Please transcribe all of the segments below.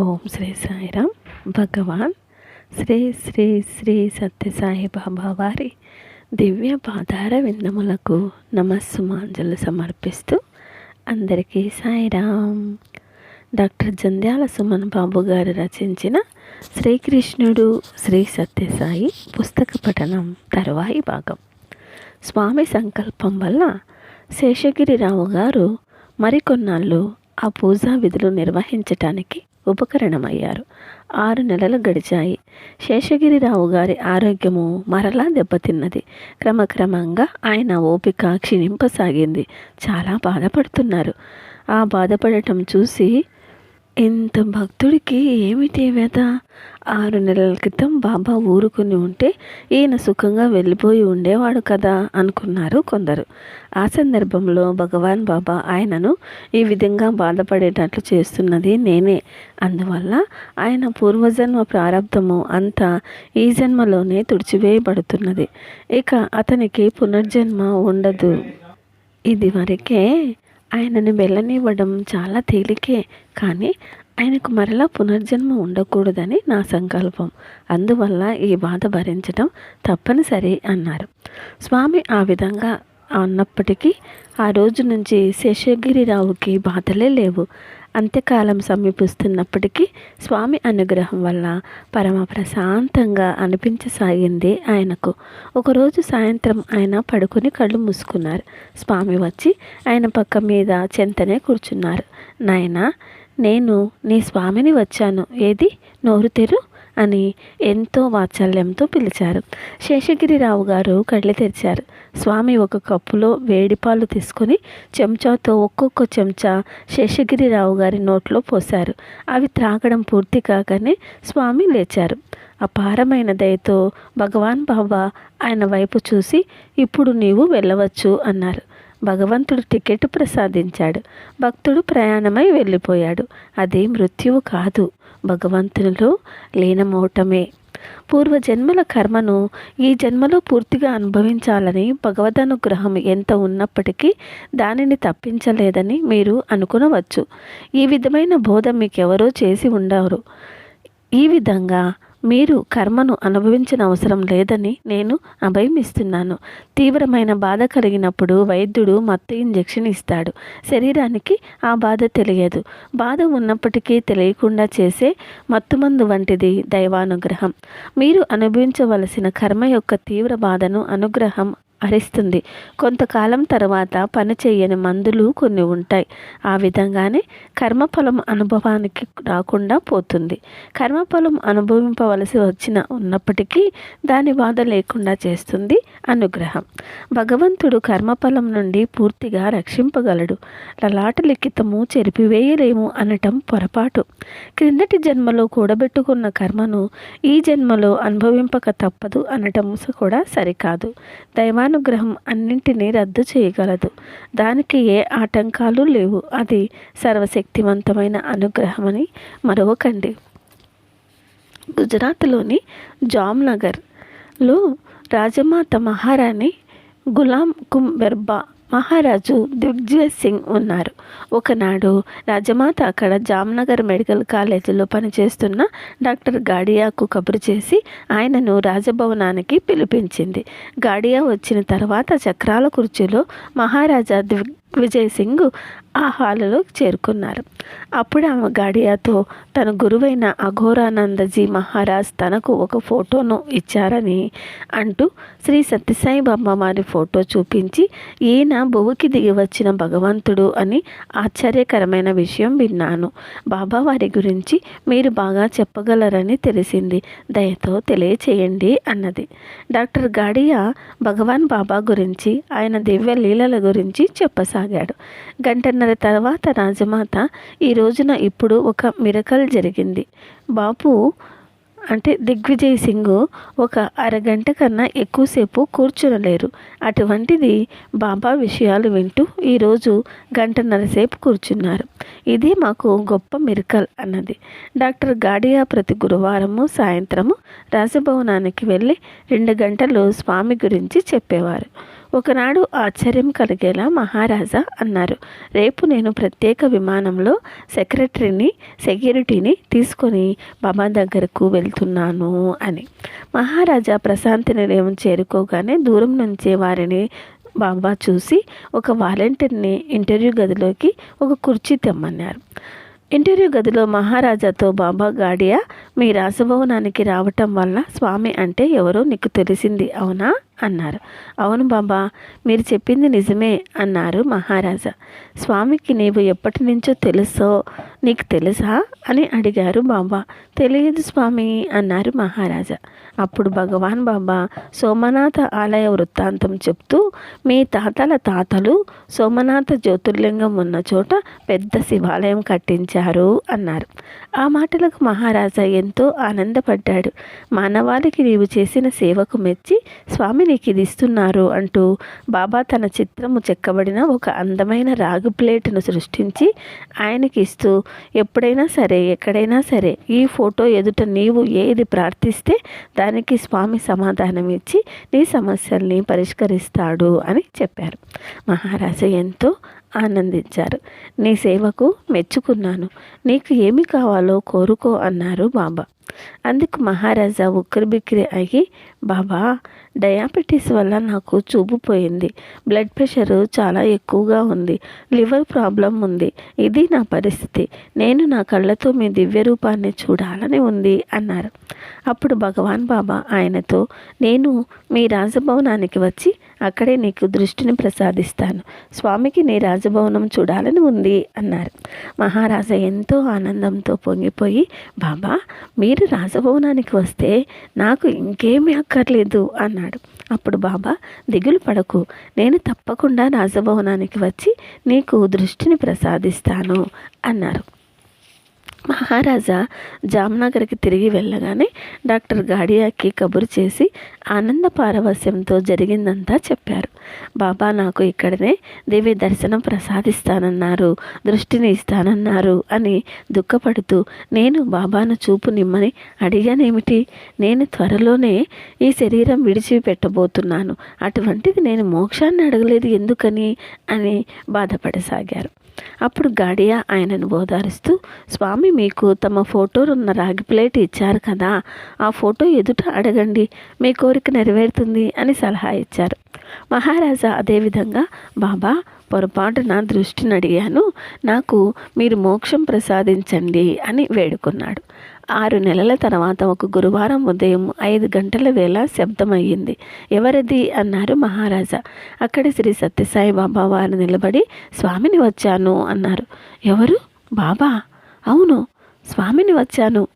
ఓం శ్రీ సాయిరామ్ భగవాన్ శ్రీ శ్రీ శ్రీ సత్యసాయి బాబా వారి దివ్య పాదార విందములకు నమస్సుమాంజలు సమర్పిస్తూ అందరికీ సాయిరామ్ డాక్టర్ జంధ్యాల సుమన్ బాబు గారు రచించిన శ్రీకృష్ణుడు శ్రీ సత్యసాయి పుస్తక పఠనం తరువాయి భాగం. స్వామి సంకల్పం వల్ల శేషగిరిరావు గారు మరికొన్నాళ్ళు ఆ పూజా విధులు నిర్వహించటానికి ఉపకరణమయ్యారు. ఆరు నెలలు గడిచాయి. శేషగిరిరావు గారి ఆరోగ్యము మరలా దెబ్బతిన్నది. క్రమక్రమంగా ఆయన ఓపిక క్షీణింపసాగింది. చాలా బాధపడుతున్నారు. ఆ బాధపడటం చూసి ఇంత భక్తుడికి ఏమిటి వ్యత ఆరు నెలల క్రితం బాబా ఊరుకుని ఉంటే ఈయన సుఖంగా వెళ్ళిపోయి ఉండేవాడు కదా అనుకున్నారు కొందరు. ఆ సందర్భంలో భగవాన్ బాబా ఆయనను ఈ విధంగా బాధపడేటట్లు చేస్తున్నది నేనే. అందువల్ల ఆయన పూర్వజన్మ ప్రారంభము అంతా ఈ జన్మలోనే తుడిచివేయబడుతున్నది. ఇక అతనికి పునర్జన్మ ఉండదు. ఇది వరకే ఆయనను వెళ్ళనివ్వడం చాలా తేలికే కానీ ఆయనకు మరలా పునర్జన్మ ఉండకూడదని నా సంకల్పం. అందువల్ల ఈ బాధ భరించడం తప్పనిసరి అన్నారు. స్వామి ఆ విధంగా అన్నప్పటికీ ఆ రోజు నుంచి శేషగిరిరావుకి బాధలే లేవు. అంత్యకాలం సమీపిస్తున్నప్పటికీ స్వామి అనుగ్రహం వల్ల పరమ ప్రశాంతంగా అనిపించసాగింది ఆయనకు. ఒకరోజు సాయంత్రం ఆయన పడుకుని కళ్ళు మూసుకున్నారు. స్వామి వచ్చి ఆయన పక్క మీద చెంతనే కూర్చున్నారు. నాయన నేను నీ స్వామిని వచ్చాను. ఏది? నోరు తెరు. అని ఎంతో వాత్సల్యంతో పిలిచారు. శేషగిరిరావు గారు కళ్ళు తెరిచారు. స్వామి ఒక కప్పులో వేడిపాలు తీసుకొని చెంచాతో ఒక్కొక్క చెంచా శేషగిరిరావు గారి నోట్లో పోశారు. అవి త్రాగడం పూర్తి కాగానే స్వామి లేచారు. అపారమైన దయతో భగవాన్ బాబా ఆయన వైపు చూసి ఇప్పుడు నీవు వెళ్ళవచ్చు అన్నారు. భగవంతుడు టికెట్ ప్రసాదించాడు. భక్తుడు ప్రయాణమై వెళ్ళిపోయాడు. అది మృత్యువు కాదు భగవంతునిలో లీనమవటమే పూర్వజన్మల కర్మను ఈ జన్మలో పూర్తిగా అనుభవించాలని భగవదనుగ్రహం ఎంత ఉన్నప్పటికీ దానిని తప్పించలేదని మీరు అనుకునవచ్చు. ఈ విధమైన బోధ మీకెవరో చేసి ఉండరు. ఈ విధంగా మీరు కర్మను అనుభవించిన అవసరం లేదని నేను అభయమిస్తున్నాను. తీవ్రమైన బాధ కలిగినప్పుడు వైద్యుడు మత్తు ఇంజెక్షన్ ఇస్తాడు. శరీరానికి ఆ బాధ తెలియదు. బాధ ఉన్నప్పటికీ తెలియకుండా చేసే మత్తుమందు వంటిది దైవానుగ్రహం. మీరు అనుభవించవలసిన కర్మ యొక్క తీవ్ర బాధను అనుగ్రహం హరిస్తుంది కొంతకాలం తర్వాత పని చేయని మందులు కొన్ని ఉంటాయి. ఆ విధంగానే కర్మఫలం అనుభవానికి రాకుండా పోతుంది. కర్మఫలం అనుభవింపవలసి వచ్చిన ఉన్నప్పటికీ దాని బాధ లేకుండా చేస్తుంది అనుగ్రహం. భగవంతుడు కర్మఫలం నుండి పూర్తిగా రక్షింపగలడు. లలాట లిఖితము చెరిపివేయలేము అనటం పొరపాటు. క్రిందటి జన్మలో కూడబెట్టుకున్న కర్మను ఈ జన్మలో అనుభవింపక తప్పదు అనటం కూడా సరికాదు. దైవాను అనుగ్రహం అన్నింటినీ రద్దు చేయగలదు. దానికి ఏ ఆటంకాలు లేవు. అది సర్వశక్తివంతమైన అనుగ్రహమని మరవకండి. గుజరాత్లోని జామ్నగర్లో రాజమాత మహారాణి గులాం కుం బెర్బా మహారాజు దిగ్విజయ్ సింగ్ ఉన్నారు. ఒకనాడు రాజమాత అక్కడ జామ్నగర్ మెడికల్ కాలేజీలో పనిచేస్తున్న డాక్టర్ గాడియాకు కబురు చేసి ఆయనను రాజభవనానికి పిలిపించింది. గాడియా వచ్చిన తర్వాత చక్రాల కుర్చీలో మహారాజా దిగ్ విజయ్ సింగ్ ఆ హాలులోకి చేరుకున్నారు. అప్పుడు ఆమె గాడియాతో తన గురువైన అఘోరానందజీ మహారాజ్ తనకు ఒక ఫోటోను ఇచ్చారని అంటూ శ్రీ సత్యసాయి బాబా వారి ఫోటో చూపించి ఈయన భువికి దిగి వచ్చిన భగవంతుడు అని ఆశ్చర్యకరమైన విషయం విన్నాను. బాబా వారి గురించి మీరు బాగా చెప్పగలరని తెలిసింది. దయతో తెలియచేయండి అన్నది. డాక్టర్ గాడియా భగవాన్ బాబా గురించి ఆయన దివ్య లీలల గురించి చెప్పసాగాడు సాగాడు. గంటన్నర తర్వాత రాజమాత ఈ రోజున ఇప్పుడు ఒక మిరకల్ జరిగింది. బాపు అంటే దిగ్విజయ్ సింగ్ ఒక అరగంట కన్నా ఎక్కువసేపు కూర్చునలేరు. అటువంటిది బాబా విషయాలు వింటూ ఈరోజు గంటన్నరసేపు కూర్చున్నారు. ఇది మాకు గొప్ప మిరకల్ అన్నది. డాక్టర్ గాడియా ప్రతి గురువారము సాయంత్రము రాజభవనానికి వెళ్ళి రెండు గంటలు స్వామి గురించి చెప్పేవారు. ఒకనాడు ఆశ్చర్యం కలిగేలా మహారాజా అన్నారు రేపు నేను ప్రత్యేక విమానంలో సెక్రటరీని సెక్యూరిటీని తీసుకొని బాబా దగ్గరకు వెళ్తున్నాను అని. మహారాజా ప్రశాంతి నిలయం చేరుకోగానే దూరం నుంచే వారిని బాబా చూసి ఒక వాలంటీర్ని ఇంటర్వ్యూ గదిలోకి ఒక కుర్చీ తెమ్మన్నారు. ఇంటర్వ్యూ గదిలో మహారాజాతో బాబా గాడియా మీ రాసభవనానికి రావటం వల్ల స్వామి అంటే ఎవరో నీకు తెలిసింది అవునా? అన్నారు. అవును బాబా మీరు చెప్పింది నిజమే అన్నారు మహారాజా. స్వామికి నీవు ఎప్పటి నుంచో తెలుసో నీకు తెలుసా అని అడిగారు బాబా. తెలియదు స్వామి అన్నారు మహారాజా. అప్పుడు భగవాన్ బాబా సోమనాథ ఆలయ వృత్తాంతం చెప్తూ మీ తాతల తాతలు సోమనాథ జ్యోతిర్లింగం ఉన్న చోట పెద్ద శివాలయం కట్టించారు అన్నారు. ఆ మాటలకు మహారాజా ఎంతో ఆనందపడ్డాడు. మానవాళికి నీవు చేసిన సేవకు మెచ్చి స్వామి నీకు ఇది ఇస్తున్నారు? అంటూ బాబా తన చిత్రము చెక్కబడిన ఒక అందమైన రాగు ప్లేట్ను సృష్టించి ఆయనకి ఇస్తూ ఎప్పుడైనా సరే ఎక్కడైనా సరే ఈ ఫోటో ఎదుట నీవు ఏది ప్రార్థిస్తే దానికి స్వామి సమాధానం ఇచ్చి నీ సమస్యల్ని పరిష్కరిస్తాడు అని చెప్పారు. మహారాజు ఎంతో ఆనందించారు. నీ సేవకు మెచ్చుకున్నాను. నీకు ఏమి కావాలో కోరుకో అన్నారు బాబా. అందుకు మహారాజా ఉక్కిరిబిక్కిరి అయ్యి బాబా డయాబెటీస్ వల్ల నాకు చూపు పోయింది. బ్లడ్ ప్రెషర్ చాలా ఎక్కువగా ఉంది. లివర్ ప్రాబ్లం ఉంది. ఇది నా పరిస్థితి. నేను నా కళ్ళతో మీ దివ్య రూపాన్ని చూడాలని ఉంది అన్నారు. అప్పుడు భగవాన్ బాబా ఆయనతో నేను మీ రాజభవనానికి వచ్చి అక్కడే నీకు దృష్టిని ప్రసాదిస్తాను. స్వామికి నీ రాజభవనం చూడాలని ఉంది అన్నారు. మహారాజా ఎంతో ఆనందంతో పొంగిపోయి బాబా మీ మీరు రాజభవనానికి వస్తే నాకు ఇంకేమీ అక్కర్లేదు అన్నాడు. అప్పుడు బాబా దిగులు పడకు. నేను తప్పకుండా రాజభవనానికి వచ్చి నీకు దృష్టిని ప్రసాదిస్తాను అన్నారు. మహారాజా జామ్నగర్కి తిరిగి వెళ్ళగానే డాక్టర్ గాడియాకి కబురు చేసి ఆనంద పారవస్యంతో జరిగిందంతా చెప్పారు. బాబా నాకు ఇక్కడనే దేవి దర్శనం ప్రసాదిస్తానన్నారు దృష్టిని ఇస్తానన్నారు అని దుఃఖపడుతూ నేను బాబాను చూపు నిమ్మని అడిగానేమిటి? నేను త్వరలోనే ఈ శరీరం విడిచిపెట్టబోతున్నాను. అటువంటిది నేను మోక్షాన్ని అడగలేదు ఎందుకని? అని బాధపడసాగారు. అప్పుడు గాడియా ఆయనను ఓదారుస్తూ స్వామి మీకు తమ ఫోటోలున్న రాగి ప్లేట్ ఇచ్చారు కదా ఆ ఫోటో ఎదుట అడగండి మీ కోరిక నెరవేరుతుంది అని సలహా ఇచ్చారు. మహారాజా అదేవిధంగా బాబా పొరపాటున దృష్టిని అడిగాను నాకు మీరు మోక్షం ప్రసాదించండి అని వేడుకున్నాడు. ఆరు నెలల తర్వాత ఒక గురువారం ఉదయం ఐదు గంటల వేళ శబ్దమయ్యింది. ఎవరిది? అన్నారు మహారాజా. అక్కడ శ్రీ సత్యసాయి బాబా వారు నిలబడి స్వామిని వచ్చాను అన్నారు. ఎవరు? బాబా? అవును స్వామిని వచ్చాను.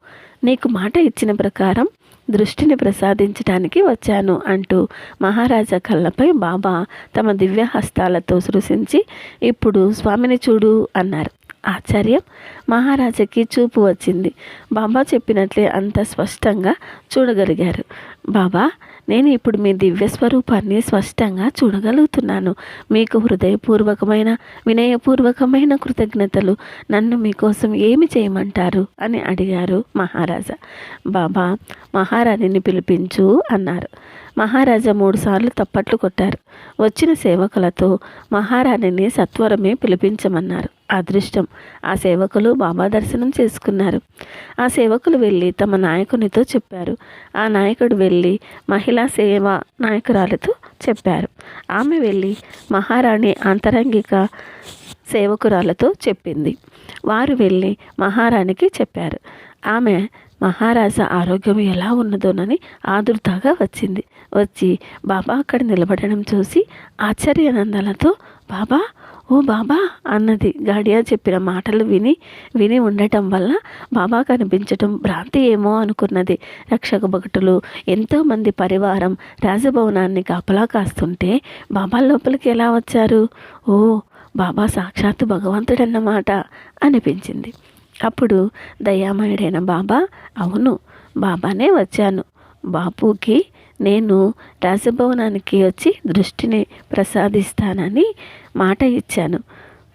నీకు మాట ఇచ్చిన ప్రకారం దృష్టిని ప్రసాదించడానికి వచ్చాను అంటూ మహారాజా కళ్ళపై బాబా తమ దివ్య హస్తాలతో సృశించి ఇప్పుడు స్వామిని చూడు అన్నారు. ఆశ్చర్యం. మహారాజాకి చూపు వచ్చింది. బాబా చెప్పినట్లే అంత స్పష్టంగా చూడగలిగారు. బాబా నేను ఇప్పుడు మీ దివ్య స్వరూపాన్ని స్పష్టంగా చూడగలుగుతున్నాను. మీకు హృదయపూర్వకమైన వినయపూర్వకమైన కృతజ్ఞతలు నన్ను మీకోసం ఏమి చేయమంటారు? అని అడిగారు మహారాజా. బాబా మహారాణిని పిలిపించు అన్నారు. మహారాజా మూడుసార్లు తప్పట్లు కొట్టారు. వచ్చిన సేవకులతో మహారాణిని సత్వరమే పిలిపించమన్నారు. అదృష్టం. ఆ సేవకులు బాబా దర్శనం చేసుకున్నారు. ఆ సేవకులు వెళ్ళి తమ నాయకునితో చెప్పారు. ఆ నాయకుడు వెళ్ళి మహిళా సేవ నాయకురాలతో చెప్పారు. ఆమె వెళ్ళి మహారాణి అంతరంగిక సేవకురాలతో చెప్పింది. వారు వెళ్ళి మహారాణికి చెప్పారు. ఆమె మహారాజా ఆరోగ్యం ఎలా ఉన్నదోనని ఆదుర్దాగా వచ్చింది. వచ్చి బాబా అక్కడ నిలబడడం చూసి ఆశ్చర్యానందాలతో బాబా ఓ బాబా అన్నది. గాడియా చెప్పిన మాటలు విని విని ఉండటం వల్ల బాబా కనిపించటం భ్రాంతి ఏమో అనుకున్నది. రక్షక భక్తులు ఎంతోమంది పరివారం రాజభవనాన్ని కాపలా కాస్తుంటే బాబా లోపలికి ఎలా వచ్చారు? ఓ బాబా సాక్షాత్తు భగవంతుడన్నమాట అనిపించింది. అప్పుడు దయామయుడైన బాబా అవును బాబానే వచ్చాను. బాపుకి నేను రాజభవనానికి వచ్చి దృష్టిని ప్రసాదిస్తానని మాట ఇచ్చాను.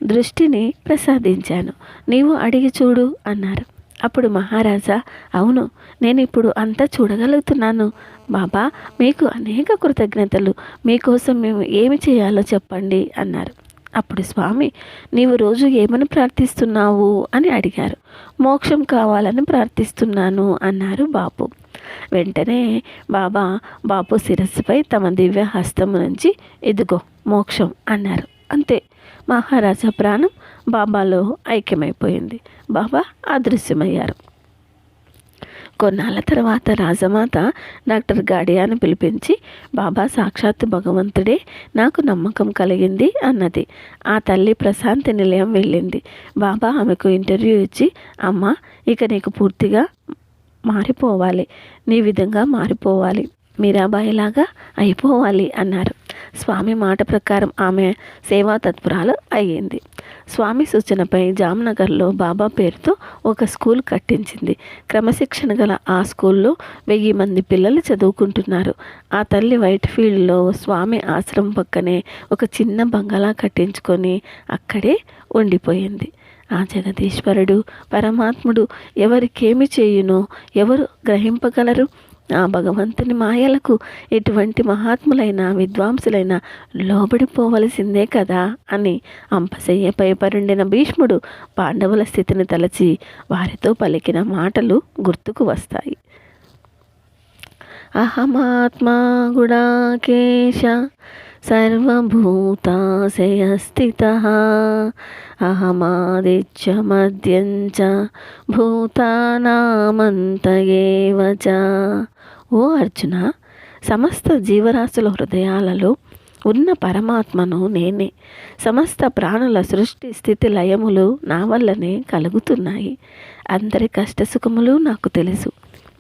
దృష్టిని ప్రసాదించాను. నీవు అడిగి చూడు అన్నారు. అప్పుడు మహారాజా అవును నేను ఇప్పుడు అంతా చూడగలుగుతున్నాను. బాబా మీకు అనేక కృతజ్ఞతలు. మీకోసం మేము ఏమి చేయాలో చెప్పండి అన్నారు. అప్పుడు స్వామి నీవు రోజు ఏమని ప్రార్థిస్తున్నావు? అని అడిగారు. మోక్షం కావాలని ప్రార్థిస్తున్నాను అన్నారు బాపు. వెంటనే బాబా బాపు శిరస్సుపై తమ దివ్య హస్తం నుంచి ఎదుగో మోక్షం అన్నారు. అంతే. మహారాజా ప్రాణం బాబాలో ఐక్యమైపోయింది. బాబా అదృశ్యమయ్యారు. కొన్నాళ్ళ తర్వాత రాజమాత డాక్టర్ గాడియాను పిలిపించి బాబా సాక్షాత్ భగవంతుడే నాకు నమ్మకం కలిగింది అన్నది. ఆ తల్లి ప్రశాంతి నిలయం వెళ్ళింది. బాబా ఆమెకు ఇంటర్వ్యూ ఇచ్చి అమ్మ ఇక నీకు పూర్తిగా మారిపోవాలి. నీ విధంగా మారిపోవాలి. మీరాబాయిలాగా అయిపోవాలి అన్నారు. స్వామి మాట ప్రకారం ఆమె సేవా తత్పరాలు అయ్యింది. స్వామి సూచనపై జామ్నగర్లో బాబా పేరుతో ఒక స్కూల్ కట్టించింది. క్రమశిక్షణ గల ఆ స్కూల్లో వెయ్యి మంది పిల్లలు చదువుకుంటున్నారు. ఆ తల్లి వైట్ ఫీల్డ్లో స్వామి ఆశ్రమం పక్కనే ఒక చిన్న బంగళా కట్టించుకొని అక్కడే ఉండిపోయింది. ఆ జగదీశ్వరుడు పరమాత్ముడు ఎవరికేమి చేయునో ఎవరు గ్రహింపగలరు? ఆ భగవంతుని మాయలకు ఎటువంటి మహాత్ములైన విద్వాంసులైన లోబడిపోవలసిందే కదా అని అంపశయ్యపై పరుండిన భీష్ముడు పాండవుల స్థితిని తలచి వారితో పలికిన మాటలు గుర్తుకు వస్తాయి. అహమాత్మా గుడాకేశ సర్వభూతాశయస్థితः అహమాదిత్యమద్యం చ భూతానామంత చ ఓ అర్జున సమస్త జీవరాశుల హృదయాలలో ఉన్న పరమాత్మను నేనే. సమస్త ప్రాణుల సృష్టి స్థితి లయములు నా వల్లనే కలుగుతున్నాయి. అందరి కష్టసుఖములు నాకు తెలుసు.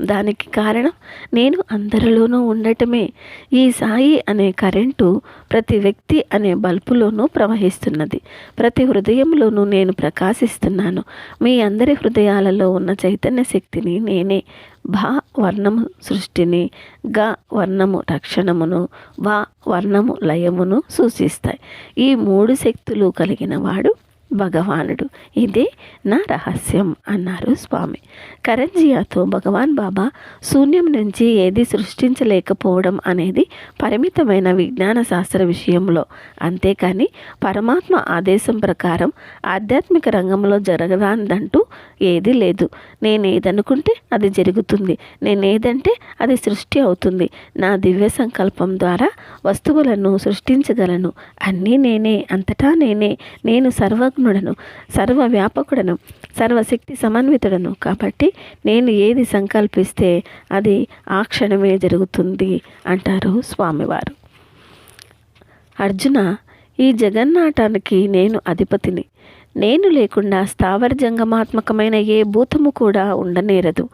దానికి కారణం నేను అందరిలోనూ ఉండటమే. ఈ సాయి అనే కరెంటు ప్రతి వ్యక్తి అనే బల్బులోనూ ప్రవహిస్తున్నది. ప్రతి హృదయంలోనూ నేను ప్రకాశిస్తున్నాను. మీ అందరి హృదయాలలో ఉన్న చైతన్య శక్తిని నేనే. భా వర్ణము సృష్టిని గ వర్ణము రక్షణమును వా వర్ణము లయమును సూచిస్తాయి. ఈ మూడు శక్తులు కలిగిన వాడు భగవానుడు. ఇదే నా రహస్యం అన్నారు స్వామి. కరంజియాతో భగవాన్ బాబా శూన్యం నుంచి ఏది సృష్టించలేకపోవడం అనేది పరిమితమైన విజ్ఞాన శాస్త్ర విషయంలో. అంతేకాని పరమాత్మ ఆదేశం ప్రకారం ఆధ్యాత్మిక రంగంలో జరగదానిదంటూ ఏది లేదు. నేనేదనుకుంటే అది జరుగుతుంది. నేనేదంటే అది సృష్టి అవుతుంది. నా దివ్య సంకల్పం ద్వారా వస్తువులను సృష్టించగలను. అన్నీ నేనే అంతటా నేనే. నేను సర్వజ్ఞ సర్వ సర్వవ్యాపకుడను సర్వశక్తి సమన్వితుడను. కాబట్టి నేను ఏది సంకల్పిస్తే అది ఆ క్షణమే జరుగుతుంది అంటారు స్వామివారు. అర్జున ఈ జగన్నాటానికి నేను అధిపతిని. నేను లేకుండా స్థావర జంగమాత్మకమైన ఏ భూతము కూడా ఉండనేరదు.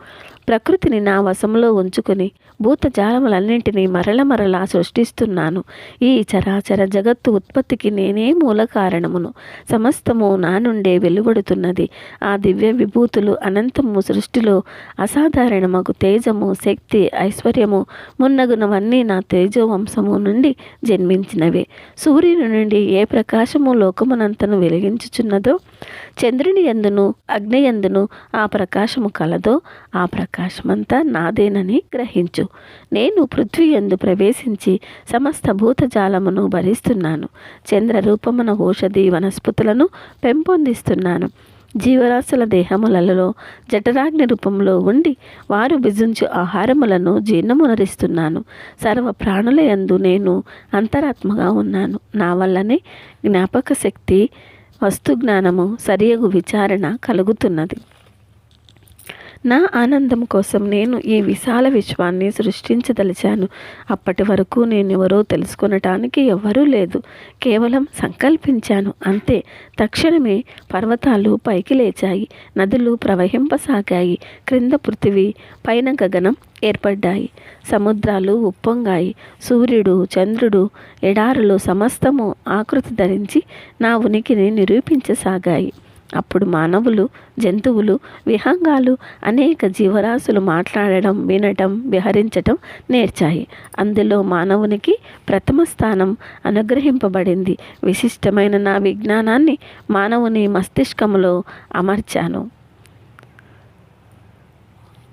ప్రకృతిని నా వశంలో ఉంచుకుని భూతజాలములన్నింటినీ మరల మరలా సృష్టిస్తున్నాను. ఈ చరాచర జగత్తు ఉత్పత్తికి నేనే మూల కారణమును సమస్తము నా నుండే వెలువడుతున్నది. ఆ దివ్య విభూతులు అనంతము సృష్టిలో అసాధారణమగు తేజము శక్తి ఐశ్వర్యము మున్నగునవన్నీ నా తేజోవంశము నుండి జన్మించినవే. సూర్యుని నుండి ఏ ప్రకాశము లోకమునంతను వెలిగించుచున్నదో చంద్రుని ఎందును అగ్నియందును ఆ ప్రకాశము కలదో ఆ ఆకాశమంతా నాదేనని గ్రహించు. నేను పృథ్వీ ఎందు ప్రవేశించి సమస్త భూతజాలమును భరిస్తున్నాను. చంద్ర రూపమున ఔషధి వనస్పతులను పెంపొందిస్తున్నాను. జీవరాశుల దేహములలో జఠరాగ్ని రూపంలో ఉండి వారు భుజించు ఆహారములను జీర్ణమునరిస్తున్నాను. సర్వ ప్రాణుల యందు నేను అంతరాత్మగా ఉన్నాను. నా వల్లనే జ్ఞాపక శక్తి వస్తు జ్ఞానము సరియగు విచారణ కలుగుతున్నది. నా ఆనందం కోసం నేను ఈ విశాల విశ్వాన్ని సృష్టించదలిచాను. అప్పటి వరకు నేను ఎవరో తెలుసుకొనటానికి ఎవరూ లేదు. కేవలం సంకల్పించాను అంతే. తక్షణమే పర్వతాలు పైకి లేచాయి నదులు ప్రవహింపసాగాయి క్రింద పృథివీ పైన గగనం ఏర్పడ్డాయి. సముద్రాలు ఉప్పొంగాయి సూర్యుడు చంద్రుడు ఎడారులు సమస్తము ఆకృతి ధరించి నా ఉనికిని నిరూపించసాగాయి. అప్పుడు మానవులు జంతువులు విహంగాలు అనేక జీవరాశులు మాట్లాడడం వినటం విహరించటం నేర్చాయి. అందులో మానవునికి ప్రథమ స్థానం అనుగ్రహింపబడింది. విశిష్టమైన నా విజ్ఞానాన్ని మానవుని మస్తిష్కంలో అమర్చాను.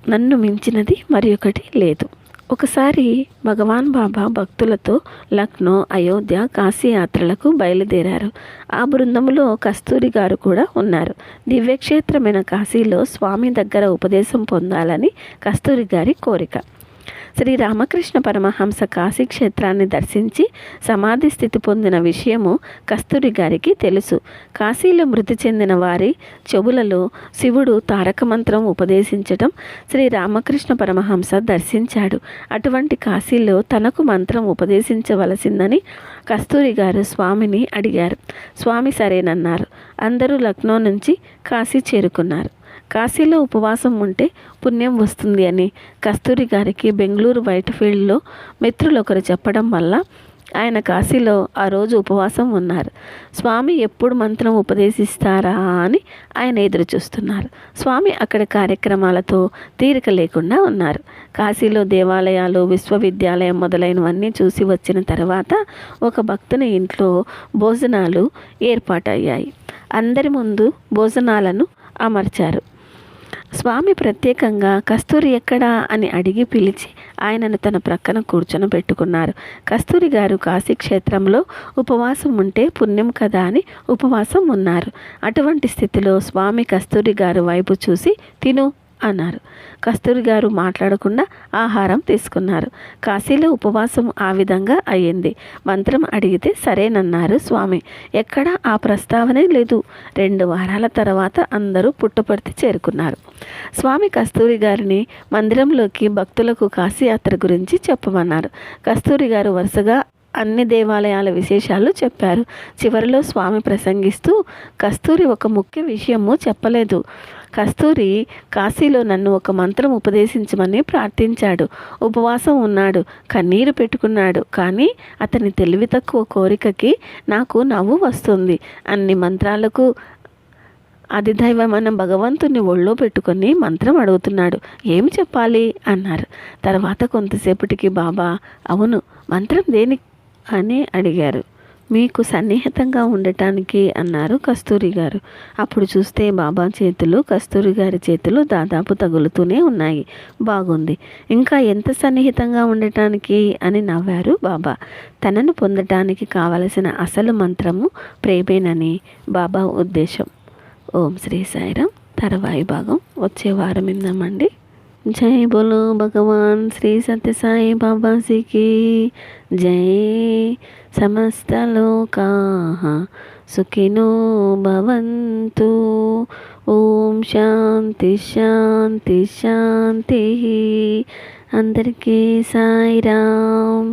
నన్ను మించినది మరి ఒకటి లేదు. ఒకసారి భగవాన్ బాబా భక్తులతో లక్నో అయోధ్య కాశీ యాత్రలకు బయలుదేరారు. ఆ బృందంలో కస్తూరి గారు కూడా ఉన్నారు. దివ్యక్షేత్రమైన కాశీలో స్వామి దగ్గర ఉపదేశం పొందాలని కస్తూరి గారి కోరిక. శ్రీ రామకృష్ణ పరమహంస కాశీ క్షేత్రాన్ని దర్శించి సమాధి స్థితి పొందిన విషయము కస్తూరి గారికి తెలుసు. కాశీలో మృతి చెందిన వారి చెవులలో శివుడు తారక మంత్రం ఉపదేశించటం శ్రీ రామకృష్ణ పరమహంస దర్శించాడు. అటువంటి కాశీలో తనకు మంత్రం ఉపదేశించవలసిందని కస్తూరి గారు స్వామిని అడిగారు. స్వామి సరేనన్నారు. అందరూ లక్నో నుంచి కాశీ చేరుకున్నారు. కాశీలో ఉపవాసం ఉంటే పుణ్యం వస్తుంది అని కస్తూరి గారికి బెంగళూరు వైట్ ఫీల్డ్లో మిత్రులు ఒకరు చెప్పడం వల్ల ఆయన కాశీలో ఆ రోజు ఉపవాసం ఉన్నారు. స్వామి ఎప్పుడు మంత్రం ఉపదేశిస్తారా అని ఆయన ఎదురు చూస్తున్నారు స్వామి అక్కడ కార్యక్రమాలతో తీరిక లేకుండా ఉన్నారు. కాశీలో దేవాలయాలు విశ్వవిద్యాలయం మొదలైనవన్నీ చూసి వచ్చిన తర్వాత ఒక భక్తుని ఇంట్లో భోజనాలు ఏర్పాటయ్యాయి. అందరి ముందు భోజనాలను అమర్చారు. స్వామి ప్రత్యేకంగా కస్తూరి ఎక్కడా అని అడిగి పిలిచి ఆయనను తన ప్రక్కన కూర్చొని పెట్టుకున్నారు. కస్తూరి గారు కాశీ క్షేత్రంలో ఉపవాసం ఉంటే పుణ్యం కదా అని ఉపవాసం ఉన్నారు. అటువంటి స్థితిలో స్వామి కస్తూరి గారు వైపు చూసి తిను అన్నారు. కస్తూరి గారు మాట్లాడకుండా ఆహారం తీసుకున్నారు. కాశీలో ఉపవాసం ఆ విధంగా అయ్యింది. మంత్రం అడిగితే సరేనన్నారు స్వామి. ఎక్కడా ఆ ప్రస్తావనే లేదు. రెండు వారాల తర్వాత అందరూ పుట్టపర్తి చేరుకున్నారు. స్వామి కస్తూరి గారిని మందిరంలోకి భక్తులకు కాశీయాత్ర గురించి చెప్పమన్నారు. కస్తూరి గారు వరుసగా అన్ని దేవాలయాల విశేషాలు చెప్పారు. చివరిలో స్వామి ప్రసంగిస్తూ కస్తూరి ఒక ముఖ్య విషయము చెప్పలేదు. కస్తూరి కాశీలో నన్ను ఒక మంత్రం ఉపదేశించమని ప్రార్థించాడు. ఉపవాసం ఉన్నాడు కన్నీరు పెట్టుకున్నాడు. కానీ అతని తెలివి తక్కువ కోరికకి నాకు నవ్వు వస్తుంది. అన్ని మంత్రాలకు అధిదైవమైన భగవంతుని ఒళ్ళో పెట్టుకొని మంత్రం అడుగుతున్నాడు. ఏం చెప్పాలి? అన్నారు. తర్వాత కొంతసేపటికి బాబా అవును. మంత్రం దేని అని అడిగారు. మీకు సన్నిహితంగా ఉండటానికి అన్నారు కస్తూరి గారు. అప్పుడు చూస్తే బాబా చేతులు కస్తూరి గారి చేతులు దాదాపు తగులుతూనే ఉన్నాయి. బాగుంది. ఇంకా ఎంత సన్నిహితంగా ఉండటానికి అని నవ్వారు బాబా. తనను పొందటానికి కావలసిన అసలు మంత్రము ప్రేమేనని బాబా ఉద్దేశం. ఓం శ్రీ సాయిరాం. తర్వాయి భాగం వచ్చే వారం ఇందామండి జై బోలో భగవాన్ శ్రీ సత్యసాయి బాబాజీకి జై సమస్తలోకా సుఖినో భవంతు ఓం శాంతి శాంతి శాంతి అందరికీ సాయిరామ్